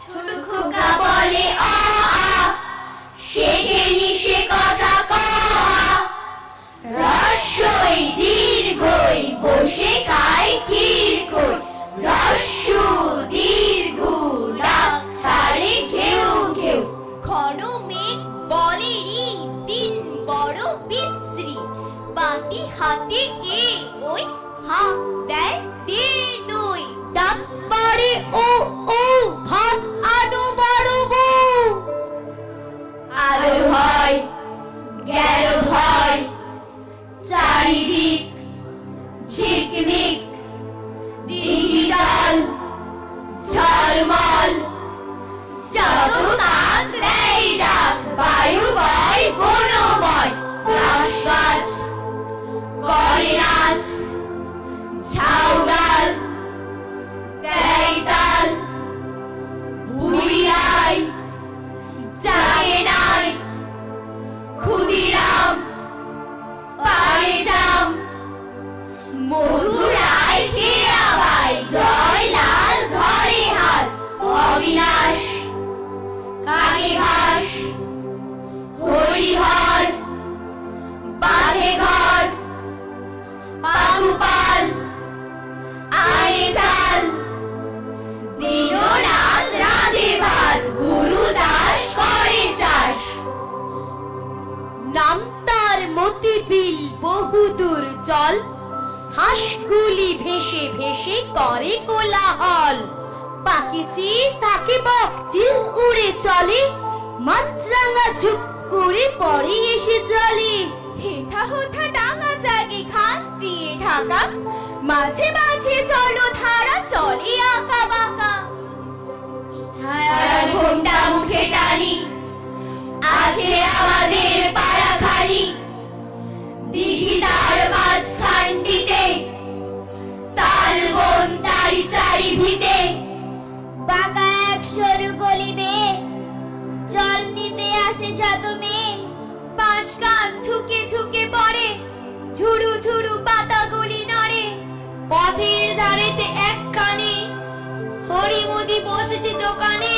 ছোট খোকা বলে আ আ। শেখেনি বিল বহুদূর জল হাঁসগুলি ভেসে ভেসে করে কোলাহল। পাখিচি তাকে বকচিল উড়ে চলে। মাছরাঙা ঝুপ করে পরে এসে চলে হেথা হোথা ডাঙা জাগে ঘাস দিয়ে ঢাকা। মাঝে মাঝে চলো ধারা চলে আঁকা বাঁকা। ঘণ্টা মুখে টানি। আছে আমাদের বসেছে দোকানে।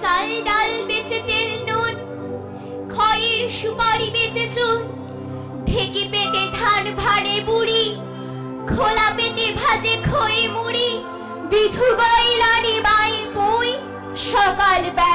চাল ডাল বেচে তেল নুন, খয়ের সুপারি বেচে চুন পেতে পেটে ধান ভাড়ে বুড়ি, খোলা পেটে ভাজে খয়ে মুড়ি বিধু বাইলানি বাই বই সকাল বেলায়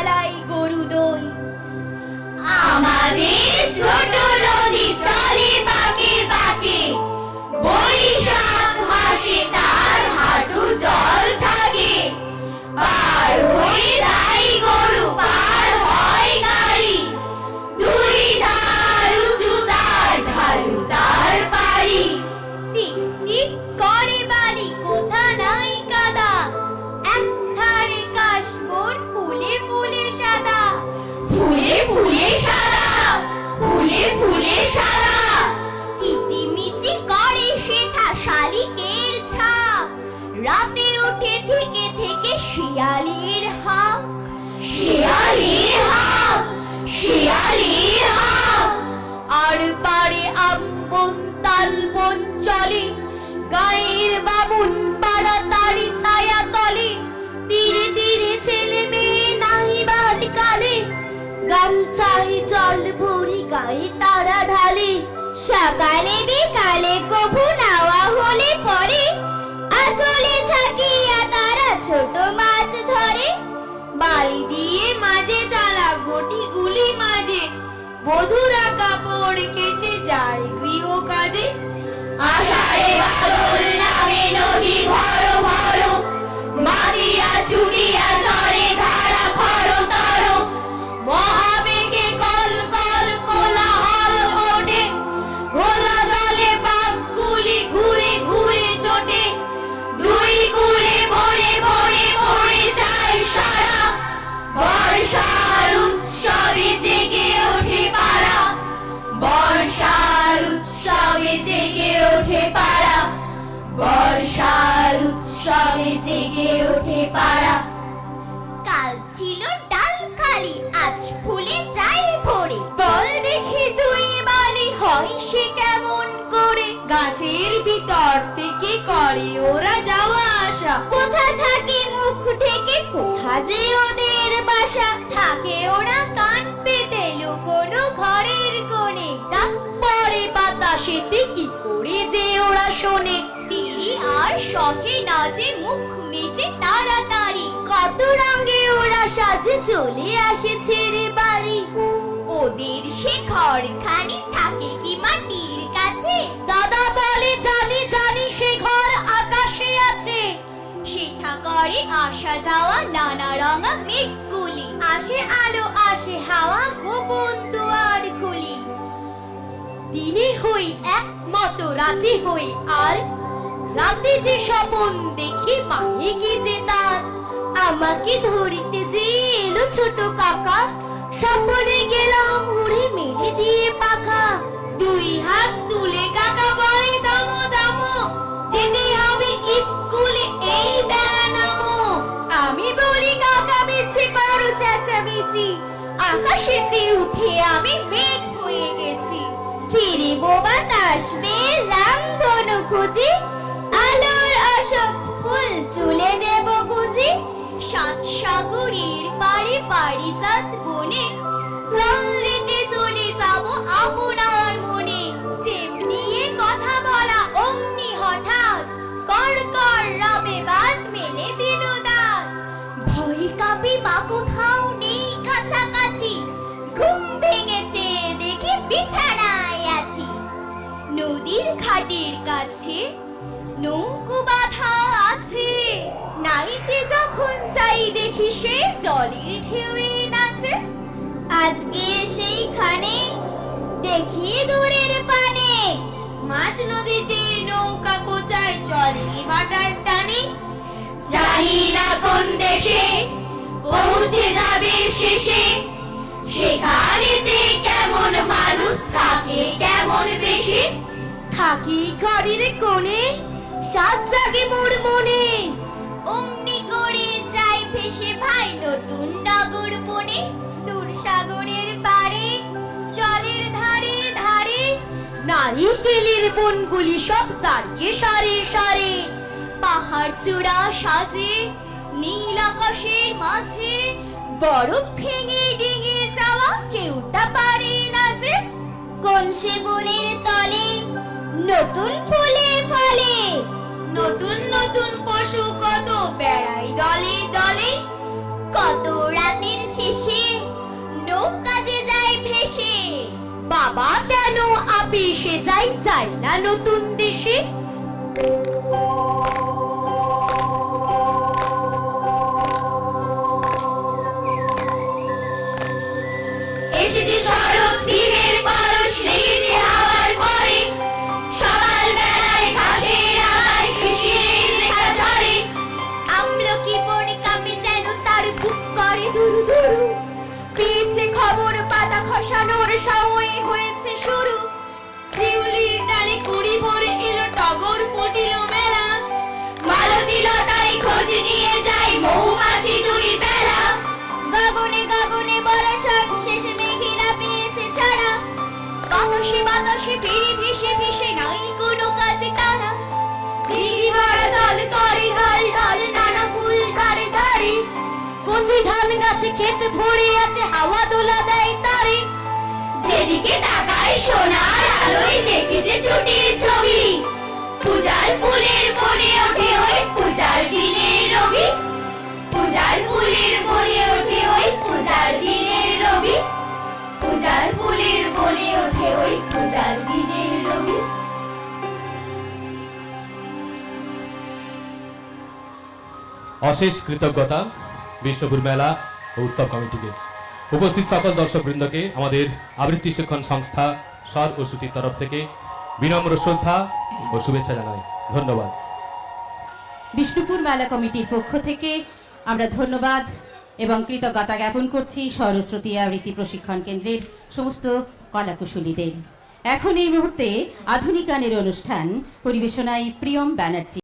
রাতে উঠে থেকে থেকে শিয়ালির হাঁক। শিয়ালির হাঁক শিয়ালির হাঁক। আর পারে আম্বন তালবন চলে গায়ের বামুন পাড়া তারি ছায়া তলে। ধীরে ধীরে ছেলে মেয়ে নাহিবার কালে গামছায় জল ভরি গায়ে তারা ঢালে। সকালে বিকালে কভু নাওয়া ছোট মাছ ধরে, বালি দিয়ে মাঝে তালা, ঘটি গুলি মাঝে। বধুরা কাপড় কেচে যায় গৃহ কাজে। আষাঢ়ে ভালো নামে নদী ভরো ভরো, মারিয়া ছুটিয়া বর্ষার উৎসবে জেগে ওঠে পাড়া। কাল ছিল ডাল খালি আজ ফুলে যায় ভরে। বল দেখি বালি হয় সে কেমন করে? গাছের ভিতর থেকে করে ওরা যাওয়া আসা। কোথা থাকে মুখ থেকে কোথা যে ওদের বাসা? থাকে ওরা তাড়াতাড়ি। কত রঙে ওরা সাজে চলে আসে ছেড়ে বাড়ি। ওদের সে ঘরখানি থাকে কি মাটির কাছে? দাদা বলে, জানি জানি সে ঘর আকাশে আছে। সেথা করে আসা যাওয়া নানা রঙা মেঘগুলি। আসে আলো, আসে হাওয়া, গোপন দুয়ার খুলি। দিনে হই এক মতো রাতে হই আর রাতে যে স্বপন দেখি মানে কি যে তার। আমাকে ধরিতে যে এলো ছোট কাকা, স্বপনে গেলাম উড়ে মেলে দিয়ে পাখা। দুই হাত তুলে কাকা বলে, দামো দামো, যেতে হবে স্কুলে এই বেলা নামো। আমি বলি, কাকা মিছে করো চেঁচামেচি। আকাশেতে উঠে আমি মেঘ হয়ে গেছি। ফিরিব বাতাসবে রামধনু খুঁজি আলোর অশোক ফুল চুলে দেব গুজি সাত সাগরের পারে পারিজাত বনে দিতে চলে যাব আপনার মনে। যেমনি কথা বলা অমনি হঠাৎ কর কর রবে বাজ মেলে দিল দাঁত ভয় কাপি বা কোথাও নেই কাছাকাছি। ঘুম ভেঙেছে দেখি বিছানায় আছি। নদীর ঘাটের কাছে নৌকো বাঁধা আছে। নাইতে যখন যাই দেখি সে জলের ঢেউয়ে নাচে। আজকে সেইখানে দেখি দূরের পানে। মাছ নদীতে নৌকা কোথায় চলে ভাটার টানে। জানি না কোন দেশে পৌঁছে যাবে শেষে। সেখানেতে কেমন মানুষ তাকে কেমন বেশি। থাকি ঘরের কোণে সাত জাগে মোর মনে। অমনি করে যাই ভেসে ভাই নতুন নগর বনে। দূর সাগরের পারে জলের ধারে ধারে। নারিকেলের বনগুলি সব দাঁড়িয়ে সারে সারে। পাহাড় চূড়া সাজে, নীল আকাশের মাঝে। বরফ ভেঙে ডিঙে যাওয়া কেউ তা পারে না যে। কোন সে বনের তলে নতুন ফুলে নতুন নতুন পশু কত বেড়াই দলে দলে। কত রাতের শেষে নৌকা যে যায় ভেসে। বাবা কেন আপিসে যাই যায় না নতুন দেশে? খসানোর সময় হয়েছে শুরু। শিউলির ডালে কুড়ি ভরে এলো, টগর ফুটিল মেলা। মালতী লতায় খোঁজ নিয়ে যায় মৌমাছি দুই বেলা। গগনে গগনে বর্ষণ শেষে মেঘেরা পেয়েছে ছাড়া। বাতাসে বাতাসে ফিরে ভেসে ভেসে তারা। ধান গাছে ক্ষেত ভরে আছে হাওয়া দোলা দেয় তারে। যেদিকে তাকায় সোনার আলোয় দেখি যে ছুটির ছবি। পূজার ফুলের ওঠে ওই পূজার দিনের রবি। পূজার ফুলের ওঠে ওই পূজার দিনের রবি। পূজার ফুলের ওঠে ওই পূজার দিনের রবি। অশেষ কৃতজ্ঞতা, বিষ্ণুপুর মেলা উৎসব কমিটিকে। উপস্থিত সকল দর্শক বৃন্দকে আমাদের আবৃত্তি শিক্ষণ সংস্থা স্বর ও শ্রুতির তরফ থেকে বিনম্র শ্রদ্ধা ও শুভেচ্ছা জানাই। ধন্যবাদ। বিষ্ণুপুর মেলা কমিটির পক্ষ থেকে আমরা ধন্যবাদ এবং কৃতজ্ঞতা জ্ঞাপন করছি সরস্বতী আবৃত্তি প্রশিক্ষণ কেন্দ্রের সমস্ত কলাকুশলীদের। এখন এই মুহূর্তে আধুনিক গানের অনুষ্ঠান, পরিবেশনায় প্রিয়ম ব্যানার্জি।